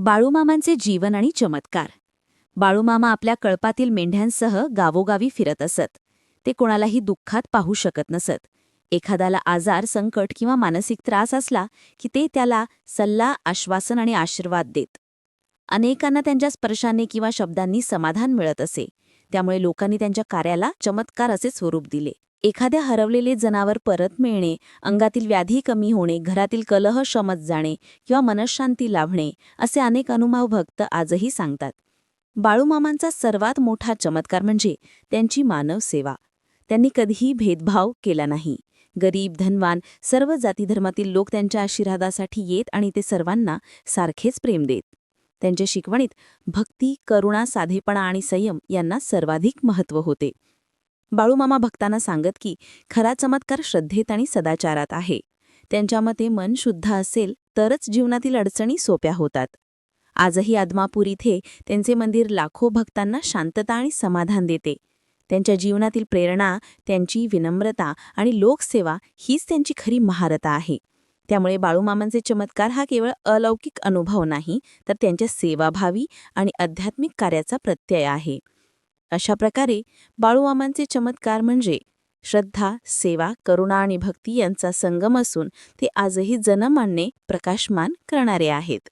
बाळूमामांचे जीवन आणि चमत्कार. बाळूमामा आपल्या कळपातील मेंढ्यांसह गावोगावी फिरत असत. ते कोणालाही दुःखात पाहू शकत नसत. एखाद्याला आजार संकट किंवा मानसिक त्रास असला की ते त्याला सल्ला आश्वासन आणि आशीर्वाद देत. अनेकांना त्यांच्या स्पर्शाने किंवा शब्दांनी समाधान मिळत असे. त्यामुळे लोकांनी त्यांच्या कार्याला चमत्कार असे स्वरूप दिले. एखाद्या हरवलेले जनावर परत मिळणे अंगातील व्याधी कमी होणे घरातील कलह शमत जाणे किंवा मनशांती लाभणे असे अनेक अनुभव भक्त आजही सांगतात. बाळूमामांचा सर्वात मोठा चमत्कार म्हणजे त्यांची मानव सेवा. त्यांनी कधीही भेदभाव केला नाही. गरीब धनवान सर्व जातीधर्मातील लोक त्यांच्या आशीर्वादासाठी येत आणि ते सर्वांना सारखेच प्रेम देत. त्यांच्या शिकवणीत भक्ती करुणा साधेपणा आणि संयम यांना सर्वाधिक महत्त्व होते. बाळूमामा भक्तांना सांगत की खरा चमत्कार श्रद्धेत आणि सदाचारात आहे. त्यांच्या मते मन शुद्ध असेल तरच जीवनातील अडचणी सोप्या होतात. आजही आदमापूर इथे त्यांचे मंदिर लाखो भक्तांना शांतता आणि समाधान देते. त्यांच्या जीवनातील प्रेरणा त्यांची विनम्रता आणि लोकसेवा हीच त्यांची खरी महारता आहे. त्यामुळे बाळूमामांचे चमत्कार हा केवळ अलौकिक अनुभव नाही तर त्यांच्या सेवाभावी आणि आध्यात्मिक कार्याचा प्रत्यय आहे. अशा प्रकारे बाळूमामांचे चमत्कार म्हणजे श्रद्धा सेवा करुणा आणि भक्ती यांचा संगम असून ते आजही जनमान्य प्रकाशमान करणारे आहेत.